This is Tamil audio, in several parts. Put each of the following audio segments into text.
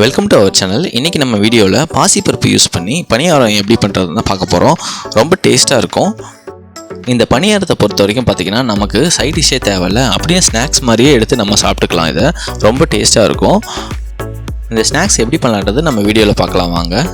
வெல்கம் டு அவர் சேனல் இன்றைக்கி நம்ம வீடியோவில் பாசிப்பருப்பு யூஸ் பண்ணி பணியாரம் எப்படி பண்ணுறதுன்னு பார்க்க போகிறோம் ரொம்ப டேஸ்ட்டாக இருக்கும். இந்த பணியாரத்தை பொறுத்த வரைக்கும் பார்த்திங்கன்னா நமக்கு சைட் டிஷ்ஷே தேவையில்ல. அப்படியே ஸ்நாக்ஸ் மாதிரியே எடுத்து நம்ம சாப்பிட்டுக்கலாம் இதை. ரொம்ப டேஸ்ட்டாக இருக்கும். இந்த ஸ்நாக்ஸ் எப்படி பண்ணலான்றது நம்ம வீடியோவில் பார்க்கலாம். வாங்க.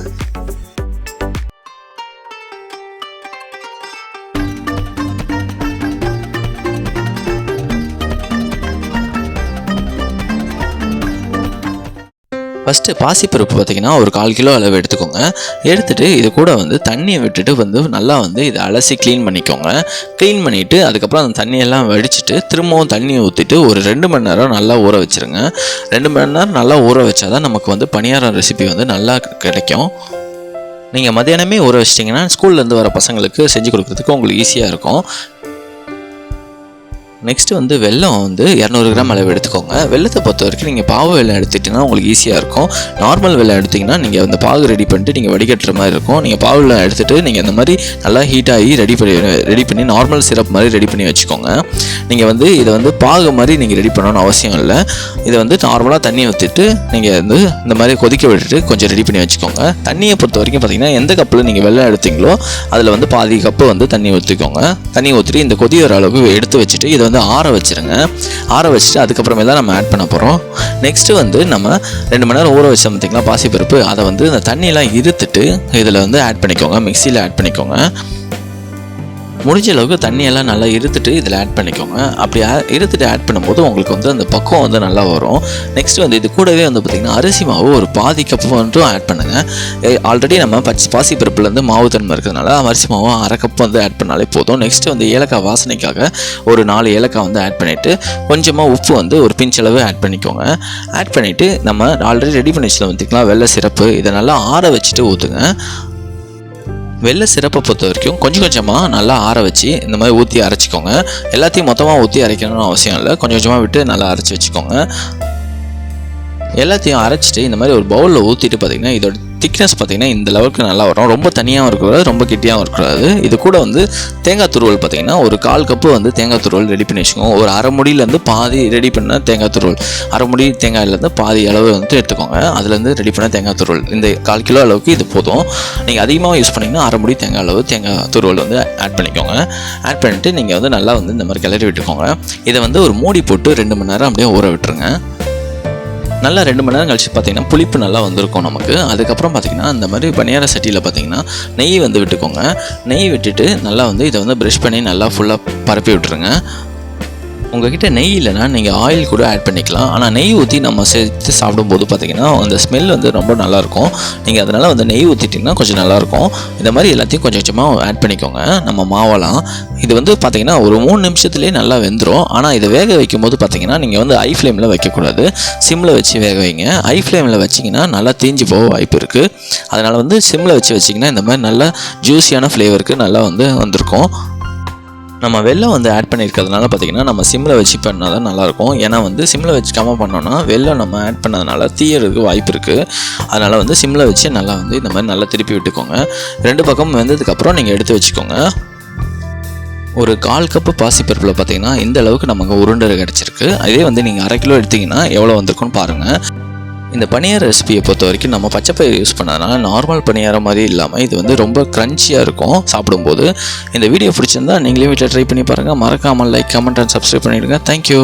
ஃபஸ்ட்டு பாசிப்பருப்பு பார்த்தீங்கன்னா ஒரு கால் கிலோ அளவு எடுத்துக்கோங்க. எடுத்துகிட்டு இது கூட வந்து தண்ணியை விட்டுட்டு வந்து நல்லா வந்து இதை அலசி க்ளீன் பண்ணிக்கோங்க. க்ளீன் பண்ணிவிட்டு அதுக்கப்புறம் அந்த தண்ணியெல்லாம் வடிச்சிட்டு திரும்பவும் தண்ணியை ஊற்றிட்டு ஒரு ரெண்டு மணி நேரம் நல்லா ஊற வச்சுருங்க. ரெண்டு மணி நேரம் நல்லா ஊற வச்சாதான் நமக்கு வந்து பணியாரம் ரெசிபி வந்து நல்லா கிடைக்கும். நீங்கள் மதியானமே ஊற வச்சிட்டிங்கன்னா ஸ்கூல்லேருந்து வர பசங்களுக்கு செஞ்சு கொடுக்குறதுக்கு உங்களுக்கு ஈஸியாக இருக்கும். நெக்ஸ்ட்டு வந்து வெல்லம் வந்து இரநூறு கிராம் அளவு எடுத்துக்கோங்க. வெள்ளத்தை பொறுத்த வரைக்கும் நீங்கள் பாவு வெள்ளம் எடுத்துட்டிங்கன்னா உங்களுக்கு ஈஸியாக இருக்கும். நார்மல் வெல்லம் எடுத்திங்கன்னா நீங்கள் அந்த பாகு ரெடி பண்ணிட்டு நீங்கள் வடிகட்டுற மாதிரி இருக்கும். நீங்கள் பாவு வெள்ளம் எடுத்துகிட்டு நீங்கள் அந்த மாதிரி நல்லா ஹீட் ஆகி ரெடி பண்ணி ரெடி பண்ணி நார்மல் சிரப் மாதிரி ரெடி பண்ணி வச்சுக்கோங்க. நீங்கள் வந்து இதை வந்து பாகு மாதிரி நீங்கள் ரெடி பண்ணணும்னு அவசியம் இல்லை. இதை வந்து நார்மலாக தண்ணியை ஊற்றிட்டு நீங்கள் வந்து இந்த மாதிரி கொதிக்க விட்டுட்டு கொஞ்சம் ரெடி பண்ணி வச்சுக்கோங்க. தண்ணியை பொறுத்த வரைக்கும் பார்த்தீங்கன்னா எந்த கப்பில் நீங்கள் வெள்ளம் எடுத்தீங்களோ அதில் வந்து பாதி கப்பு வந்து தண்ணி ஊற்றிக்கோங்க தண்ணி ஊற்றிட்டு இந்த கொதி வர அளவுக்கு எடுத்து வச்சுட்டு இதை வந்து ஆற வச்சிருங்க. ஆற வச்சுட்டு அதுக்கப்புறமே தான் நம்ம ஆட் பண்ண போகிறோம் நெக்ஸ்ட்டு வந்து நம்ம ரெண்டு மணி நேரம் ஊற வச்சோம் பார்த்தீங்களா பாசிப்பருப்பு. அதை வந்து இந்த தண்ணியெலாம் இருத்துட்டு இதில் வந்து ஆட் பண்ணிக்கோங்க. மிக்சியில் ஆட் பண்ணிக்கோங்க. முடிஞ்ச அளவுக்கு தண்ணியெல்லாம் நல்லா இருத்துட்டு இதில் ஆட் பண்ணிக்கோங்க. அப்படி இருத்துட்டு ஆட் பண்ணும்போது உங்களுக்கு வந்து அந்த பக்குவம் வந்து நல்லா வரும். நெக்ஸ்ட் வந்து இது கூடவே வந்து பார்த்திங்கன்னா அரிசி மாவு ஒரு பாதி கப்பு மட்டும் ஆட் பண்ணுங்கள் ஆல்ரெடி நம்ம பச்சை பாசி பருப்புலேருந்து மாவு தன்மை இருக்கிறதுனால அரிசி மாவு அரை கப் வந்து ஆட் பண்ணாலே போதும். நெக்ஸ்ட் வந்து ஏலக்காய் வாசனைக்காக ஒரு நாலு ஏலக்காய் வந்து ஆட் பண்ணிவிட்டு கொஞ்சமாக உப்பு வந்து ஒரு பிஞ்சளவு ஆட் பண்ணிக்கோங்க. ஆட் பண்ணிவிட்டு நம்ம ஆல்ரெடி ரெடி பண்ணி வச்சுருந்தோம் பார்த்திங்களா வெள்ளை சிறப்பு இதை நல்லா ஆற வச்சுட்டு ஊற்றுங்க வெள்ளை சிறப்பை பொறுத்த வரைக்கும் கொஞ்சம் கொஞ்சமாக நல்லா ஆற வச்சு இந்த மாதிரி ஊற்றி அரைச்சிக்கோங்க. எல்லாத்தையும் மொத்தமாக ஊற்றி அரைக்கணும்னு அவசியம் இல்லை. கொஞ்சம் கொஞ்சமாக விட்டு நல்லா அரைச்சி வச்சுக்கோங்க. எல்லாத்தையும் அரைச்சிட்டு இந்த மாதிரி ஒரு பவுலில் ஊற்றிட்டு பார்த்தீங்கன்னா இதோட திக்னஸ் பார்த்தீங்கன்னா இந்த லெவலுக்கு நல்லா வரும். ரொம்ப தனியாகவும் இருக்கக்கூடாது ரொம்ப கெட்டியாகவும் இருக்கக்கூடாது. இது கூட வந்து தேங்காய் துருவல் பார்த்தீங்கன்னா ஒரு கால் கப்பு வந்து தேங்காய் துருவல் ரெடி பண்ணி வச்சுக்கோங்க. ஒரு அரை முடியிலேருந்து பாதி ரெடி பண்ண தேங்காய் துருவல். அரை முடி தேங்காயிலேருந்து பாதி அளவு வந்து எடுத்துக்கோங்க. அதுலேருந்து ரெடி பண்ண தேங்காய் துருவல். இந்த கால் கிலோ அளவுக்கு இது போதும். நீங்கள் அதிகமாக யூஸ் பண்ணிங்கன்னா அரை முடி தேங்காய் அளவு தேங்காய் துருவல் வந்து ஆட் பண்ணிக்கோங்க. ஆட் பண்ணிவிட்டு நீங்கள் வந்து நல்லா வந்து இந்த மாதிரி கிளறி விட்டுக்கோங்க. இதை வந்து ஒரு மூடி போட்டு ரெண்டு மணி நேரம் அப்படியே ஊற விட்டுருங்க. நல்லா ரெண்டு மணி நேரம் கழிச்சு பார்த்தீங்கன்னா புளிப்பு நல்லா வந்திருக்கும் நமக்கு. அதுக்கப்புறம் பார்த்தீங்கன்னா அந்த மாதிரி பனியார சட்டியில் பார்த்தீங்கன்னா நெய் வந்து விட்டுக்கோங்க. நெய் விட்டுட்டு நல்லா வந்து இதை வந்து ப்ரஷ் பண்ணி நல்லா ஃபுல்லாக பரப்பி விட்டுருங்க. உங்ககிட்ட நெய் இல்லைன்னா நீங்கள் ஆயில் கூட ஆட் பண்ணிக்கலாம். ஆனால் நெய் ஊற்றி நம்ம சேர்த்து சாப்பிடும்போது பார்த்திங்கன்னா அந்த ஸ்மெல் வந்து ரொம்ப நல்லாயிருக்கும். நீங்கள் அதனால் வந்து நெய் ஊற்றிட்டிங்கன்னா கொஞ்சம் நல்லாயிருக்கும். இந்த மாதிரி எல்லாத்தையும் கொஞ்சம் கொஞ்சமாக ஆட் பண்ணிக்கோங்க. நம்ம மாவெல்லாம் இது வந்து பார்த்திங்கன்னா ஒரு மூணு நிமிஷத்துலேயே நல்லா வெந்துடும் ஆனால் இதை வேக வைக்கும்போது பார்த்தீங்கன்னா நீங்கள் வந்து ஐ ஃப்ளேமில் வைக்கக்கூடாது. சிம்மில் வச்சு வேக வைங்க. ஐ ஃப்ளேமில் வச்சிங்கன்னா நல்லா தீஞ்சு போக வாய்ப்பு இருக்குது அதனால் வந்து சிம்மில் வச்சு வச்சிங்கன்னா இந்த மாதிரி நல்லா ஜூஸியான ஃப்ளேவருக்கு நல்லா வந்து வந்திருக்கும். நம்ம வெள்ளம் வந்து ஆட் பண்ணியிருக்கிறதுனால பார்த்தீங்கன்னா நம்ம சிம்மில் வச்சு பண்ணால் தான் நல்லாயிருக்கும். ஏன்னா வந்து சிம்மில் வச்சுக்காமல் பண்ணோன்னா வெள்ளம் நம்ம ஆட் பண்ணதுனால தீயறதுக்கு வாய்ப்பு இருக்குது அதனால் வந்து சிம்மில் வச்சு நல்லா வந்து இந்த மாதிரி நல்லா திருப்பி விட்டுக்கோங்க. ரெண்டு பக்கம் வெந்ததுக்கப்புறம் நீங்கள் எடுத்து வச்சுக்கோங்க. ஒரு கால் கப்பு பாசிப்பருப்பில் பார்த்தீங்கன்னா இந்த அளவுக்கு நமக்கு உருண்டை கிடச்சிருக்கு. அதே வந்து நீங்கள் அரை கிலோ எடுத்தீங்கன்னா எவ்வளோ வந்திருக்குன்னு பாருங்கள் இந்த பணியார ரெசிபியை பொறுத்த வரைக்கும் நம்ம பச்சைப்பயிறு யூஸ் பண்ணதுனால நார்மல் பணியாரம் மாதிரி இல்லாமல் இது வந்து ரொம்ப க்ரன்ச்சியாக இருக்கும் சாப்பிடும்போது. இந்த வீடியோ பிடிச்சிருந்தா நீங்களே வீட்டில் ட்ரை பண்ணி பாருங்கள் மறக்காமல் லைக் கமெண்ட் அண்ட் சப்ஸ்கிரைப் பண்ணிவிடுங்க தேங்க்யூ